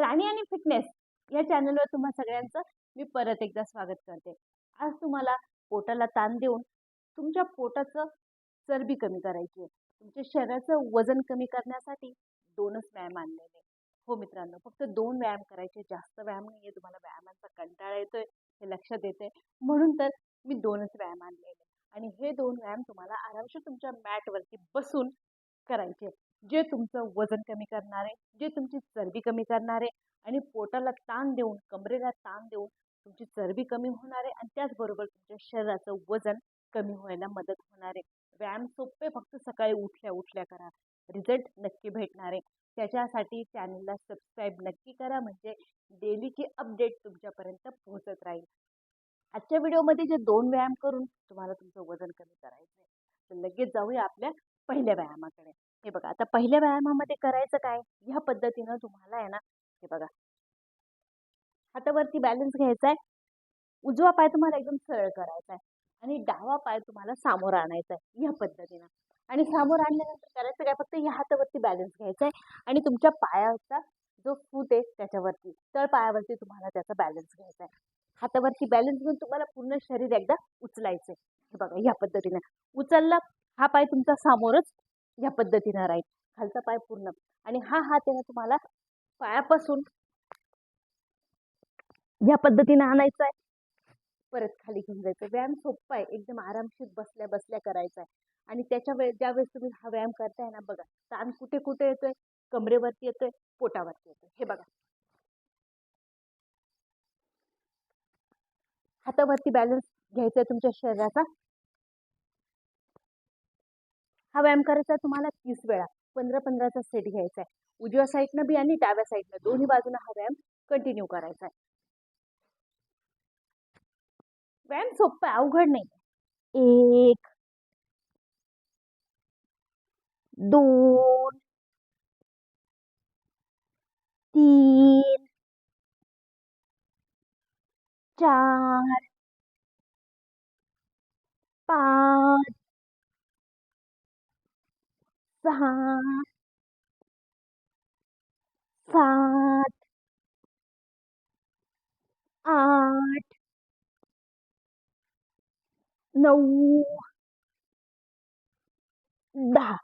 राणी आणि फिटनेस या चॅनलवर तुम्हा सगळ्यांचं मी परत एकदा स्वागत करते. आज तुम्हाला पोटाला ताण देऊन तुमच्या पोटाचं चरबी कमी करायची आहे तुमच्या शरीराचं वजन कमी करण्यासाठी दोनच व्यायाम आणलेले हो मित्रांनो फक्त दोन व्यायाम करायचे जास्त व्यायाम नाही आहे तुम्हाला व्यायामांचा कंटाळा येतोय हे लक्षात येते म्हणून तर मी दोनच व्यायाम आणलेले आणि हे दोन व्यायाम तुम्हाला आरामशीर तुमच्या मॅटवरती बसून करायचे जे तुमचं वजन कमी करणारे जे तुमची चरबी कमी करणारे आणि पोटाला ताण देऊन कमरेला ताण देऊन तुमची चरबी कमी होणार आहे आणि त्याचबरोबर तुमच्या शरीराचं वजन कमी व्हायला मदत होणार आहे. व्यायाम सोपे फक्त सकाळी उठल्या उठल्या करा. रिझल्ट नक्की भेटणार आहे. त्याच्यासाठी चॅनलला सबस्क्राईब नक्की करा म्हणजे डेलीची अपडेट तुमच्यापर्यंत पोहोचत राहील. आजच्या व्हिडिओमध्ये जे दोन व्यायाम करून तुम्हाला तुमचं वजन कमी करायचं आहे तर लगेच जाऊया आपल्या पहिल्या व्यायामाकडे. हे बघा आता पहिल्या व्यायामामध्ये करायचं काय? ह्या पद्धतीनं तुम्हाला आहे ना हे बघा. हातावरती बॅलन्स घ्यायचा आहे उजवा पाय तुम्हाला एकदम सरळ करायचा आहे आणि डावा पाय तुम्हाला सामोर आणायचा आहे ह्या पद्धतीनं. आणि सामोर आणल्यानंतर करायचं काय? फक्त ह्या हातावरती बॅलन्स घ्यायचा आहे आणि तुमच्या पायाचा जो फूट आहे त्याच्यावरती तळ पायावरती तुम्हाला त्याचा बॅलन्स घ्यायचा आहे हातावरती बॅलन्स घेऊन तुम्हाला पूर्ण शरीर एकदा उचलायचं आहे हे बघा ह्या पद्धतीनं. उचलला हा पाय तुमचा सामोरच ह्या पद्धतीनं राहील. खालचा पाय पूर्ण. आणि हा हात आहे ना तुम्हाला पायापासून ह्या पद्धतीनं आणायचा आहे. परत खाली घेऊन जायचं. व्यायाम सोपा आहे. एकदम आरामशीर बसल्या बसल्या करायचा आहे. आणि त्याच्या वेळेस ज्यावेळेस तुम्ही हा व्यायाम करताय ना बघा ताण कुठे कुठे येतोय? कमरेवरती येतोय पोटावरती येतोय. हे बघा. हातावरती बॅलन्स घ्यायचा आहे तुमच्या शरीराचा. हा व्यायाम करायचा तुम्हाला तीस वेळा. पंधरा पंधराचा सेट घ्यायचा आहे. उजव्या साईडनं बी आणि डाव्या साईडनं दोन्ही बाजूनं हा व्यायाम कंटिन्यू करायचा आहे. व्यायाम सोपं आहे अवघड नाही. एक दोन तीन चार पाच सहा सात आठ। नऊ। दहा।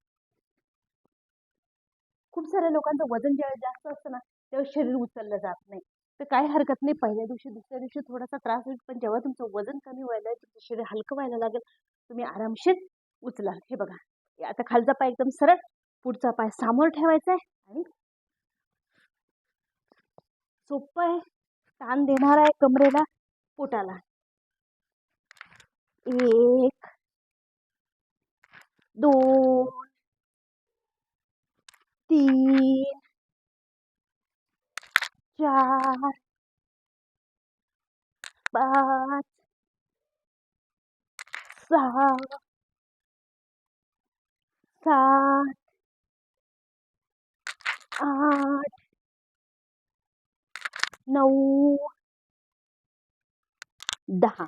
खूप साऱ्या लोकांचं वजन ज्यावेळेस जास्त असतं ना त्यावेळेस शरीर उचललं जात नाही. तर काही हरकत नाही पहिल्या दिवशी दुसऱ्या दिवशी थोडासा त्रास होईल पण जेव्हा तुमचं वजन कमी व्हायला तुमचं शरीर हलकं व्हायला लागेल तुम्ही आरामशीर उचलाल. हे बघा. आता खालचा पाय एकदम सरळ पुढचा पाय समोर ठेवायचा आहे आणि सोपं आहे. ताण देणार आहे कमरेला पोटाला. एक दोन तीन चार पाच सहा सात आठ. नऊ. दहा.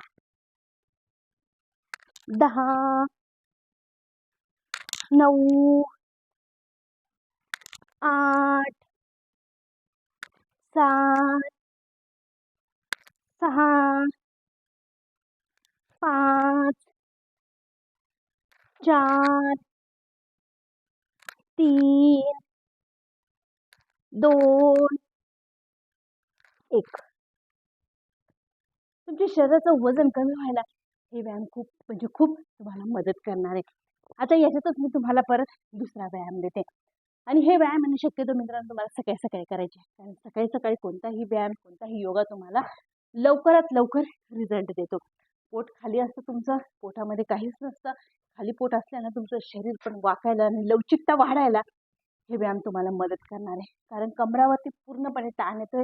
दहा. नऊ. आठ. सात. सहा. पाच. चार. तीन दोन एक. तुमच्या शरीराचं वजन कमी व्हायला हे व्यायाम खूप म्हणजे खूप तुम्हाला मदत करणार आहे. आता याच्यातच मी तुम्हाला परत दुसरा व्यायाम देते. आणि हे व्यायाम आणि शक्यतो मित्रांनो तुम्हाला सकाळी सकाळी करायचे. कारण सकाळी सकाळी कोणताही व्यायाम कोणताही योगा तुम्हाला लवकरात लवकर रिझल्ट देतो. पोट खाली असतं तुमचं पोटामध्ये काहीच नसतं. खाली पोट असल्यानं तुमचं शरीर पण वाकायला आणि लवचिकता वाढायला हे व्यायाम तुम्हाला मदत करणार आहे. कारण कमरावरती पूर्णपणे ताण येतोय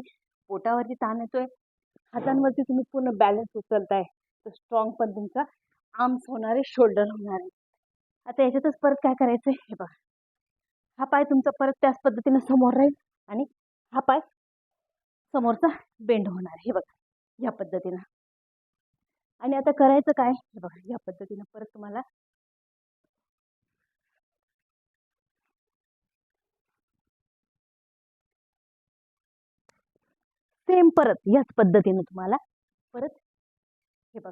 पोटावरती ताण येतोय हातांवरती तुम्ही पूर्ण बॅलन्स उचलताय तर स्ट्रॉंग पण तुमचा आर्म्स होणार आहे शोल्डर होणार. आहे आता याच्यातच परत काय करायचं आहे हे बघा. हा पाय तुमचा परत त्याच पद्धतीनं समोर राहील आणि हा पाय समोरचा बेंड होणार. हे बघा या पद्धतीनं. आणि आता करायचं काय? हे बघा या पद्धतीनं परत तुम्हाला सेम परत याच पद्धतीने तुम्हाला परत हे बघा.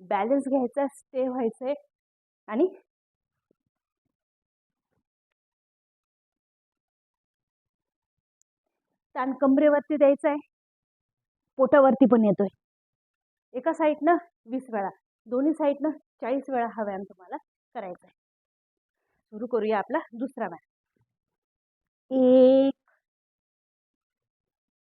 बॅलन्स घ्यायचा स्टे व्हायचंय आणि ताण कमरेवरती द्यायचा आहे पोटावरती पण येतोय. एका साईडनं वीस वेळा दोन्ही साईडनं चाळीस वेळा हा व्यायाम तुम्हाला करायचा आहे सुरू करूया आपला दुसरा व्यायाम एक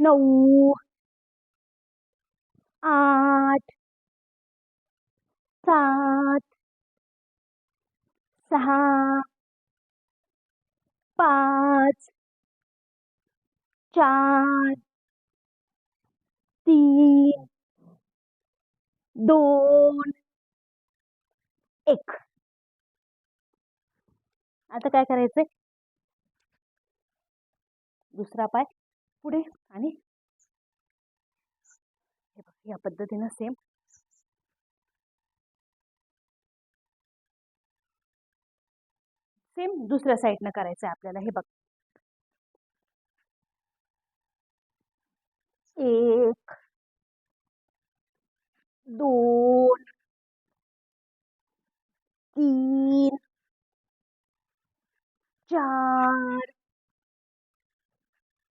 नऊ आठ सात सहा पाच चार तीन दोन एक. आता काय करायचंय? दुसरा पाय. पुढे आणि हे बघ या पद्धतीनं सेम सेम दुसऱ्या साईडनं करायचं आहे आपल्याला हे बघ. एक दोन तीन चार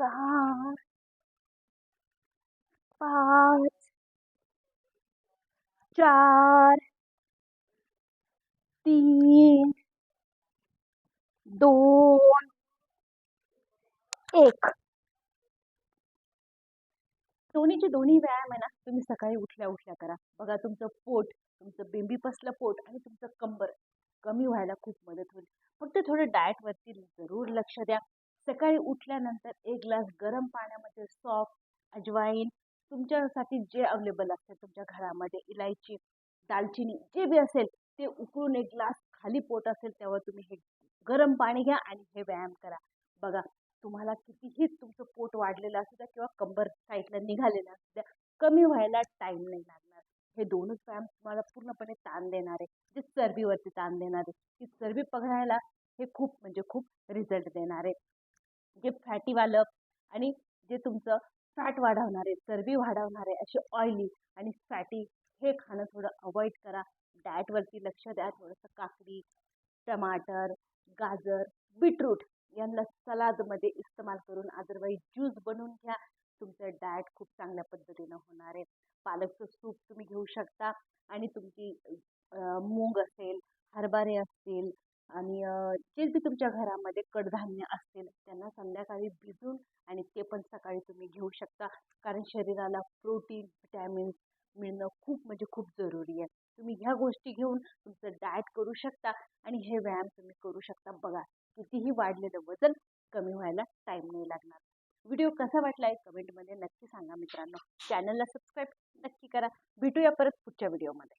सहा पाच चार तीन दोन एक दोन्हीचे दोन्ही व्यायाम आहे ना तुम्ही सकाळी उठल्या उठल्या करा. बघा तुमचं पोट तुमचं बेंबीपसलं पोट आणि तुमचं कंबर कमी व्हायला खूप मदत होईल. फक्त थोडं डाएटवरती जरूर लक्ष द्या. सकाळी उठल्यानंतर एक ग्लास गरम पाण्यामध्ये सॉफ्ट अजवाईन तुमच्यासाठी जे अवेलेबल असते तुमच्या घरामध्ये इलायची दालचिनी जे बी असेल ते उकळून एक ग्लास खाली पोट असेल तेव्हा तुम्ही हे गरम पाणी घ्या आणि हे व्यायाम करा. बघा तुम्हाला कितीही तुमचं पोट वाढलेलं असू द्या किंवा कंबर साईडला निघालेलं असू द्या कमी व्हायला टाईम नाही लागणार. हे दोनच व्यायाम तुम्हाला पूर्णपणे ताण देणार आहे जे चरबीवरती ताण देणार आहे ती चरबी पकडायला हे खूप म्हणजे खूप रिझल्ट देणार. आहे जे फॅटीवालं आणि जे तुमचं फॅट वाढवणारे चरबी वाढवणारे असे ऑइली आणि फॅटी हे खाणं थोडं अवॉइड करा. डाएटवरती लक्ष द्या थोडंसं काकडी टमाटर गाजर बीटरूट यांना सलादमध्ये इस्तेमाल करून अदरवाईज ज्यूस बनवून घ्या. तुमचं डाएट खूप चांगल्या पद्धतीनं होणार आहे. पालकचं सूप तुम्ही घेऊ शकता आणि तुमची मूग असेल हरभरे असतील आणि जे बी तुमच्या घरामध्ये कडधान्य असतील त्यांना संध्याकाळी भिजून आणि ते पण सकाळी तुम्ही घेऊ शकता. कारण शरीराला प्रोटीन विटॅमिन्स मिळणं खूप म्हणजे खूप जरुरी आहे. तुम्ही ह्या गोष्टी घेऊन तुमचं डाएट करू शकता आणि हे व्यायाम तुम्ही करू शकता. बघा कितीही वाढलेलं वजन कमी व्हायला टाईम नाही लागणार. व्हिडिओ कसा वाटला आहे कमेंटमध्ये नक्की सांगा मित्रांनो. चॅनलला सबस्क्राईब नक्की करा. भेटूया परत पुढच्या व्हिडिओमध्ये